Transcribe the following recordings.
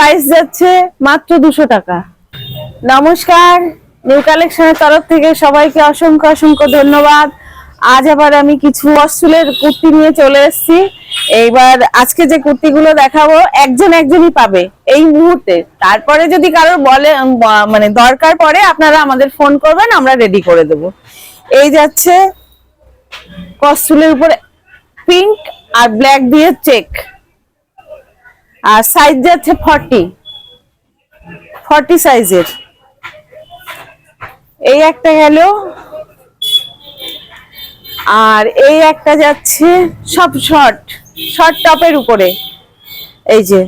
Price যাচ্ছে মাত্র দুশো টাকা। নমস্কার নিউ কালেকশনের তরফ থেকে সবাইকে অসংখ্য অসংখ্য ধন্যবাদ। আজ আবার আমি কিছু অস্টুলের কুর্তি নিয়ে চলে এসেছি। এইবার আজকে যে কুর্তিগুলো দেখাবো, একজন একজনই পাবে এই মুহূর্তে। তারপরে যদি কারোর বলে মানে দরকার পড়ে, আপনারা আমাদের ফোন করবেন, আমরা রেডি করে দেব। এই যাচ্ছে কস্টুলের উপরে পিঙ্ক আর ব্ল্যাক দিয়ে চেক আর সাইজ যাচ্ছে ফর্টি ফর্টি সাইজের এই একটা গেল। আর এই একটা যাচ্ছে সব শর্ট শর্ট টপের উপরে। এই যে।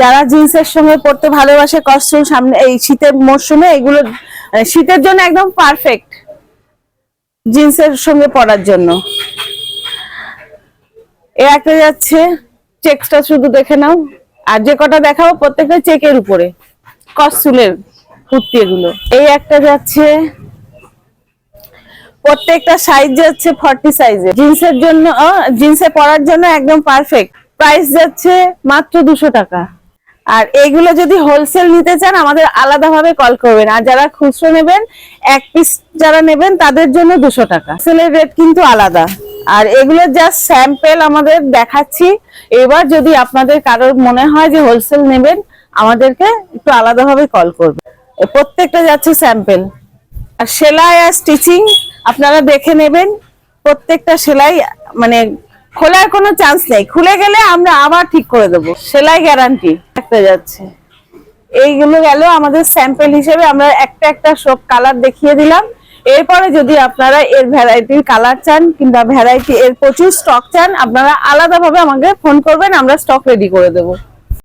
যারা জিন্সের সঙ্গে পড়তে ভালোবাসে কস্টিউম সামনে, এই শীতের মরশুমে এগুলো শীতের জন্য একদম পারফেক্ট জিন্সের সঙ্গে পরার জন্য। এ একটা যাচ্ছে চেকসটা শুধু দেখে নাও। আর যে কটা দেখাবো প্রত্যেকটা চেকের উপরে। কস্তুলের কুর্তি এগুলো। এই একটা যাচ্ছে, প্রত্যেকটা সাইজ যাচ্ছে ফর্টি সাইজে জিন্সের জন্য জিন্সে পরার জন্য একদম পারফেক্ট প্রাইস যাচ্ছে মাত্র দুশো টাকা। আর এইগুলো যদি হোলসেল নিতে চান, আমাদের আলাদাভাবে কল করবেন। আর যারা খুচরো নেবেন, এক পিস যারা নেবেন, তাদের জন্য দুশো টাকা। হোলসেলের রেট কিন্তু আলাদা। আর এগুলো জাস্ট স্যাম্পেল আমাদের দেখাচ্ছি। এবার যদি আপনাদের কারোর মনে হয় যে হোলসেল নেবেন, আমাদেরকে একটু আলাদাভাবে কল করবে প্রত্যেকটা যাচ্ছে স্যাম্পেল আর সেলাই আর স্টিচিং আপনারা দেখে নেবেন, প্রত্যেকটা সেলাই মানে খোলার কোনো চান্স নেই। খুলে গেলে আমরা আবার ঠিক করে দেবো। সেলাই গ্যারান্টি একটা যাচ্ছে। এইগুলো গেল আমাদের স্যাম্পেল হিসেবে। আমরা একটা একটা সব কালার দেখিয়ে দিলাম। এরপরে যদি আপনারা এর ভ্যারাইটির কালার চান কিংবা ভ্যারাইটি এর প্রচুর স্টক চান, আপনারা আলাদাভাবে আমাকে ফোন করবেন, আমরা স্টক রেডি করে দেবো।